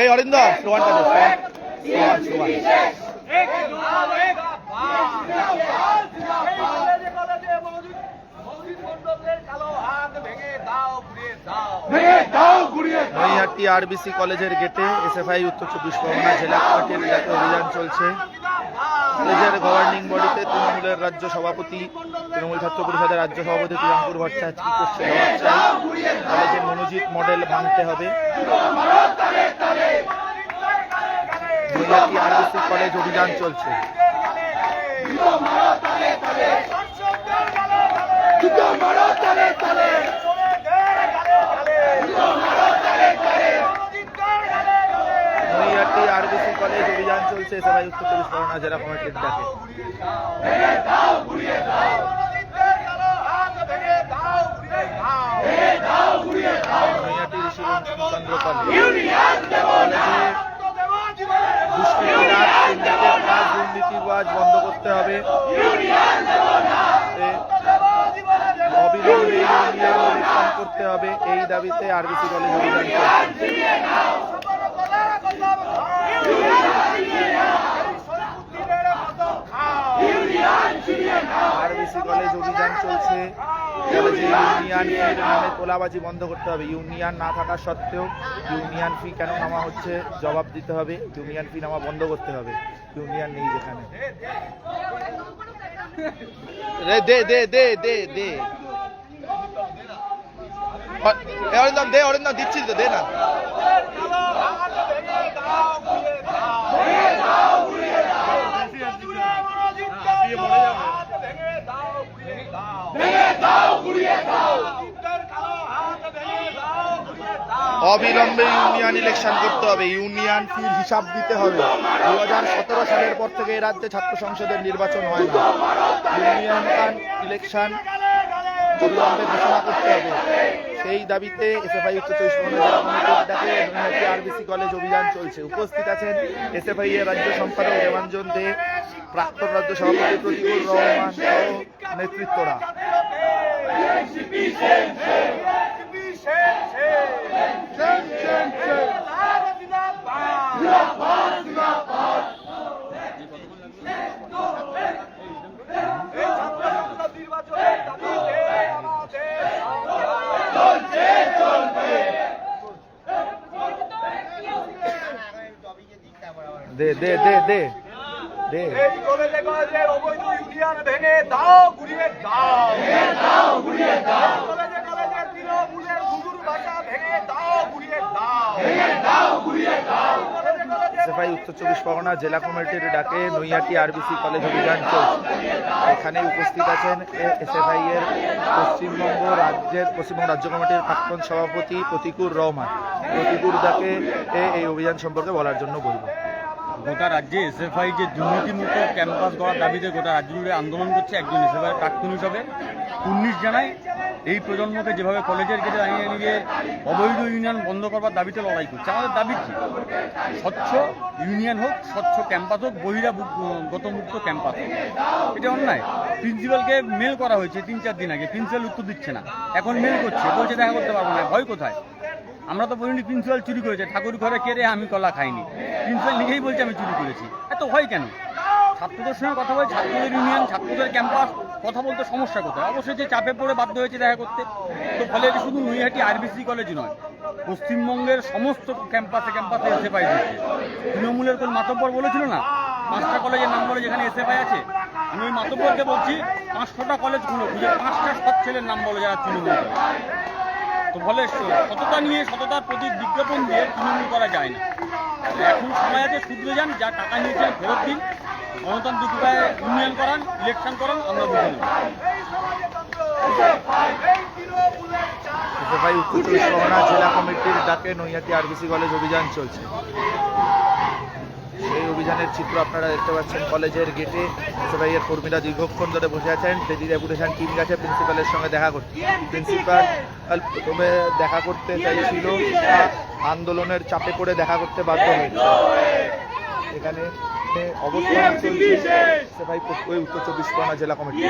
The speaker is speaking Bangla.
এই অরিন্দ নৈহাটি আরবিসি কলেজের গেটে এসএফআই, উত্তর চব্বিশ পরগনা জেলা কমিটির ডাকে অভিযান চলছে। কলেজের গভর্নিং বডিতে তৃণমূলের রাজ্য সভাপতি তৃণমূল ছাত্র পরিষদের রাজ্য সভাপতি প্রিয়াঙ্কুর ভট্টাচার্য করছে কলেজের মনোজিৎ মডেল ভাঙতে হবে। আরবিসি কলেজ অভিযান চলছে। নৈহাটি আরবিসি কলেজ অভিযান চলছে এসএফআই উত্তর চব্বিশ পরগনা জেলা কমিটির ডাকে কাজ দুর্নীতিবাজ বন্ধ করতে হবে করতে হবে এই দাবিতে আরবিসি কলেজ অভিযান আরবিসি কলেজ অভিযান চলছে ইউনিয়ন নামে তোলাবাজি বন্ধ করতে হবে। ইউনিয়ন না থাকা সত্ত্বেও ইউনিয়ন ফি কেন নামা হচ্ছে জবাব দিতে হবে। ইউনিয়ন ফি নামা বন্ধ করতে হবে। ইউনিয়ন নেই যেখানে। দে দে দে অরিন্দম দে, অরিন্দম, দিচ্ছি তো, দে না। অবিলম্বে ইউনিয়ন ইলেকশন করতে হবে। ইউনিয়ন ফির হিসাব দিতে হবে। দু হাজার সতেরো সালের পর থেকে এই রাজ্যে ছাত্র সংসদের নির্বাচন হয় না। ইউনিয়ন ইলেকশন অবিলম্বে ঘোষণা করতে হবে। সেই দাবিতে এসএফআই উত্তর চব্বিশ পরগনা জেলা আরবিসি কলেজ অভিযান চলছে। উপস্থিত আছেন এসএফআই এর রাজ্য সম্পাদক দেবাঞ্জন দে, প্রাক্তন রাজ্য সভাপতি প্রতিকুল রহমান সহ নেতৃত্বরা। দে দে দে দে দে। এই কলেজে কলেজে অবৈধ ইউনিয়ন ভেঙে দাও ঘুরিয়ে দাও দাও ঘুরিয়ে দাও কলেজে কলেজে তৃণমূলের ঘুঘুর ভাষা ভেঙে দাও ঘুরিয়ে দাও ভেঙে দাও ঘুরিয়ে দাও কলেজে উত্তর চব্বিশ পরগনা জেলা কমিটির ডাকে নৈহাটি আরবিসি কলেজ অভিযান চলছে। এখানে উপস্থিত আছেন এসএফআই এর পশ্চিমবঙ্গ রাজ্যের পশ্চিমবঙ্গ রাজ্য কমিটির প্রাক্তন সভাপতি প্রতিকুর রহমান। প্রতিকুর এ- এই অভিযান সম্পর্কে বলার জন্য বলব। গোটা রাজ্যে এসএফআই যে দুর্নীতিমুক্ত ক্যাম্পাস করার দাবিতে গোটা রাজ্য জুড়ে আন্দোলন করছে একজন এসএফআই প্রাক্তন হিসাবে। উনিশ জানায় এই প্রজন্মকে যেভাবে কলেজের গেটে দাঁড়িয়ে দাঁড়িয়ে অবৈধ ইউনিয়ন বন্ধ করবার দাবিতে লড়াই করছে। আমাদের দাবি কি? স্বচ্ছ ইউনিয়ন হোক, স্বচ্ছ ক্যাম্পাস হোক বহিরাগত মুক্ত ক্যাম্পাস হোক। এটা অন্যায়। প্রিন্সিপালকে মেল করা হয়েছে তিন চার দিন আগে। প্রিন্সিপাল উত্তর দিচ্ছে না। এখন মেল করছে। বলছে দেখা করতে পারব না। ভয় কোথায়? আমরা তো বলিনি প্রিন্সিপাল চুরি করেছে। ঠাকুর ঘরে কেড়ে আমি কলা খাইনি। প্রিন্সিপাল নিজেই বলছে, আমি চুরি করেছি। এত হয় কেন? ছাত্রদের সঙ্গে কথা বলে, ছাত্রদের ইউনিয়ন ছাত্রদের ক্যাম্পাস কথা বলতে সমস্যা কোথায়? অবশ্যই যে চাপে পড়ে বাধ্য হয়েছে দেখা করতে। তো ফলে এটা শুধু নৈহাটি আরবিসি কলেজ নয়, পশ্চিমবঙ্গের সমস্ত ক্যাম্পাসে ক্যাম্পাসে এসএফআই দিচ্ছে তৃণমূলের কোন মাতব্বর বলেছিল না? পাঁচটা কলেজের নাম বলে যেখানে এসএফআই আছে। আমি ওই মাতব্বরকে বলছি, পাঁচশোটা কলেজ খুলো খুঁজে পাঁচটা সৎ ছেলের নাম বলে যারা তৃণমূল। তো ফলে সততা নিয়ে, সততার প্রতি বিজ্ঞাপন দিয়ে তৃণমূল করা যায় না। এখন সময় আছে শুধরে যান, যা টাকা নিয়েছেন ফেরত দিন। গণতান্ত্রিক উপায়ে উন্নয়ন করান ইলেকশন করান, আমরা বুঝে নেব। উত্তর চব্বিশ পরগনা জেলা কমিটির ডাকে নৈহাটি আরবিসি কলেজ অভিযান চলছে। সেই অভিযানের চিত্র আপনারা দেখতে পাচ্ছেন কলেজের গেটে। এর কর্মীরা দীর্ঘক্ষণ ধরে বসে আছেন। টেডি ডেপুটেশন টিম গেছে প্রিন্সিপালের সঙ্গে দেখা করতে। প্রিন্সিপাল প্রথমে দেখা করতে চাইছিল আন্দোলনের চাপে পড়ে দেখা করতে বাধ্য হয়েছে। এখানে অবস্থান চলছে এসএফআই উত্তর চব্বিশ পরগনা জেলা কমিটি